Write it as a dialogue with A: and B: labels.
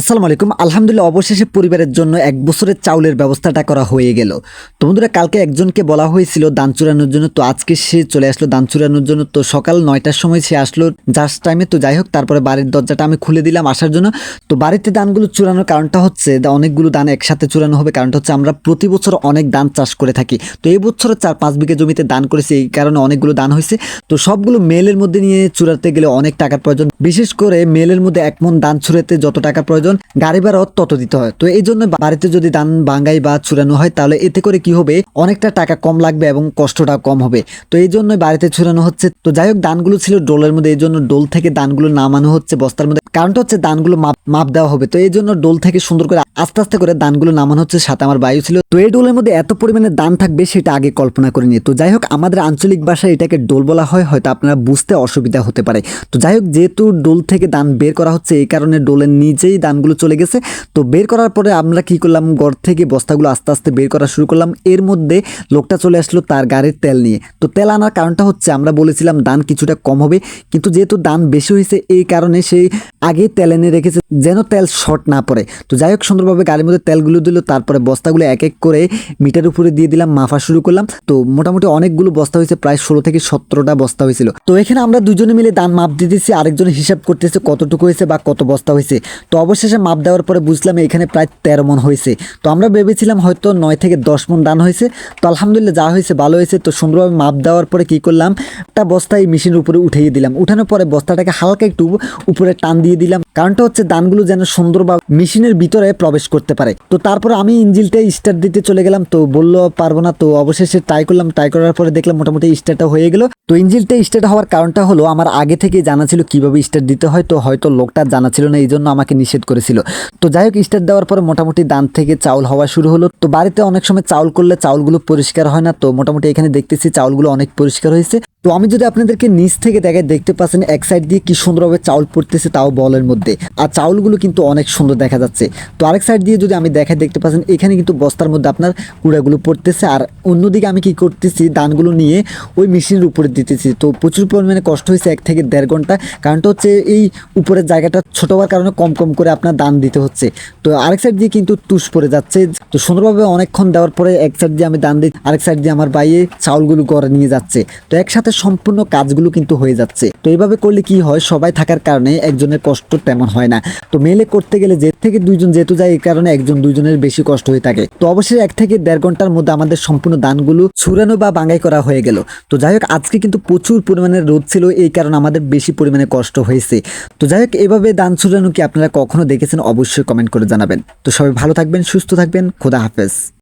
A: আসসালামু আলাইকুম। আলহামদুলিল্লাহ, অবশেষে পরিবারের জন্য এক বছরের চাউলের ব্যবস্থাটা করা হয়ে গেল। তো বন্ধুরা, কালকে একজনকে বলা হয়েছিল দান চুরানোর জন্য, তো আজকে সে চলে আসলো দান চুরানোর জন্য। তো সকাল নয়টার সময় সে আসলো জাস্ট টাইমে। তো যাই হোক, তারপরে বাড়ির দরজাটা আমি খুলে দিলাম আসার জন্য। তো বাড়িতে দানগুলো চুরানোর কারণটা হচ্ছে অনেকগুলো দান একসাথে চুরানো হবে। কারণটা হচ্ছে, আমরা প্রতি বছর অনেক দান চাষ করে থাকি। তো এই বছর চার পাঁচ বিঘে জমিতে দান করেছি, এই কারণে অনেকগুলো দান হয়েছে। তো সবগুলো মেলের মধ্যে নিয়ে চুরাতে গেলে অনেক টাকার প্রয়োজন। বিশেষ করে মেলের মধ্যে এক মন দান ছুড়াতে যত টাকা প্রয়োজন গাড়ি ভাড়াও তত দিতে হয়। তো এই জন্য বাড়িতে যদি দান বাঙ্গাই বা চুরানো হয়, তাহলে এতে করে কি হবে? অনেকটা টাকা কম লাগবে এবং কষ্টটা কম হবে। তো এই জন্য বাড়িতে চুরানো হচ্ছে। তো যাই হোক দানগুলো ছিল ডোলের মধ্যে, এই জন্য ডোল থেকে দানগুলো নামানো হচ্ছে বস্তার মধ্যে। কারণটা হচ্ছে দানগুলো মাপ মাপ দেওয়া হবে। তো এই জন্য ডোল থেকে সুন্দর করে আস্তে আস্তে করে দানগুলো নামানো হচ্ছে, সাথে আমার বায়ু ছিল। তো এই ডোলের মধ্যে এত পরিমাণে দান থাকবে, সেটা আগে কল্পনা করে নিয়ে। তো যাই হোক, আমাদের আঞ্চলিক ভাষায় এটাকে ডোল বলা হয়, হয়তো আপনারা বুঝতে অসুবিধা হতে পারে। তো যাই হোক, যেহেতু ডোল থেকে দান বের করা হচ্ছে, এই কারণে ডোলের নিচেই দানগুলো চলে গেছে। তো বের করার পরে আমরা কি করলাম? ঘর থেকে বস্তাগুলো আস্তে আস্তে বের করা শুরু করলাম। এর মধ্যে লোকটা চলে আসলো তার গাড়ির তেল নিয়ে। তো তেল আনার কারণটা হচ্ছে আমরা বলেছিলাম দান কিছুটা কম হবে। কিন্তু যেহেতু দান বেশি হয়েছে, এই কারণে সেই আগে তেল এনে রেখেছে যেন তেল শর্ট না পড়ে। তো যাই হোক, সুন্দরভাবে গাড়ির মধ্যে তেলগুলো দিল। তারপরে বস্তাগুলো এক এক করে মিটার উপরে দিয়ে দিলাম, মাফা শুরু করলাম। তো মোটামুটি অনেকগুলো বস্তা হয়েছে, প্রায় ষোলো থেকে সতেরোটা বস্তা হয়েছিল। তো এখানে আমরা দুজনে মিলে দান মাপ দিতেছি। আরেকজন হিসাব করতেছে কতটুকু হয়েছে বা কত বস্তা হয়েছে। তো অবশেষে মাপ দেওয়ার পরে বুঝলাম এখানে প্রায় তেরো মন হয়েছে। তো আমরা ভেবেছিলাম হয়তো নয় থেকে দশ মন দান হয়েছে। তো আলহামদুলিল্লাহ যা হয়েছে ভালো হয়েছে। তো সুন্দরভাবে মাপ দেওয়ার পরে কী করলাম? একটা বস্তা এই মেশিনের উপরে উঠিয়ে দিলাম। উঠানোর পরে বস্তাটাকে হালকা একটু উপরে টান দিয়ে দিলাম। কারণটা হচ্ছে দানগুলো যেন সুন্দর সুন্দরভাবে মেশিনের ভিতরে প্রবেশ করতে পারে। তো তারপর আমি ইঞ্জিলটা স্টার্ট দিতে চলে গেলাম। তো বলল, পারব না। তো অবশেষে ট্রাই করলাম। ট্রাই করার পরে দেখলাম মোটামুটি স্টার্টটা হয়ে গেল। তো ইঞ্জিলটা স্টার্ট হওয়ার কারণটা হলো, আমার আগে থেকে জানা ছিল কীভাবে স্টার্ট দিতে হয়। তো হয়তো লোকটা জানা ছিল না এই জন্য আমাকে নিষেধ করেছিল। তো যাই হোক স্টার্ট দেওয়ার পরে মোটামুটি দান থেকে চাউল হওয়া শুরু হলো। তো বাড়িতে অনেক সময় চাউল করলে চাউলগুলো পরিষ্কার হয় না। তো মোটামুটি এখানে দেখতেছি চাউলগুলো অনেক পরিষ্কার হয়েছে। তো আমি যদি আপনাদেরকে নিচ থেকে দেখাই, দেখতে পাচ্ছেন এক সাইড দিয়ে কি সুন্দরভাবে চাউল পড়তেছে তাও বলের মধ্যে। আর চাউলগুলো কিন্তু অনেক সুন্দর দেখা যাচ্ছে। তো আরেক সাইড দিয়ে যদি আমি দেখাই, দেখতে পাচ্ছেন এখানে কিন্তু বস্তার মধ্যে আপনার কুড়াগুলো পড়তেছে। আর অন্যদিকে আমি কি করতেছি দানগুলো নিয়ে ওই মেশিনের উপরে দিতেছি। তো প্রচুর পরিমাণে কষ্ট হয়েছে এক থেকে দেড় ঘণ্টা। কারণটা হচ্ছে এই উপরের জায়গাটা ছোট হওয়ার কারণে কম কম করে আপনার দান দিতে হচ্ছে। তো আরেক সাইড দিয়ে কিন্তু তুষ পড়ে যাচ্ছে। তো সুন্দরভাবে অনেকক্ষণ দেওয়ার পরে এক সাইড দিয়ে আমি দান দিই আরেক সাইড দিয়ে আমার বাইয়ে চাউলগুলো করে নিয়ে যাচ্ছে। তো একসাথে সম্পূর্ণ কাজগুলো কিন্তু হয়ে যাচ্ছে। তো এইভাবে করলে কি হয়? সবাই থাকার কারণে একজনের কষ্ট তেমন হয় না। তো মেলে করতে গেলে যে থেকে দুইজন যেহেতু যায়, এই কারণে একজন দুইজনের বেশি কষ্ট হয়ে থাকে। তো অবশ্যই এক থেকে দেড় ঘণ্টার মধ্যে আমাদের সম্পূর্ণ দানগুলো ছুরানো বা বাঙ্গাই করা হয়ে গেল। তো যাই হোক, আজকে কিন্তু প্রচুর পরিমাণে রোদ ছিল, এই কারণে আমাদের বেশি পরিমাণে কষ্ট হয়েছে। তো যাই হোক, এভাবে দান ছুরানো কি আপনারা কখনো দেখেছেন? অবশ্যই কমেন্ট করে জানাবেন। তো সবাই ভালো থাকবেন, সুস্থ থাকবেন। খোদা হাফেজ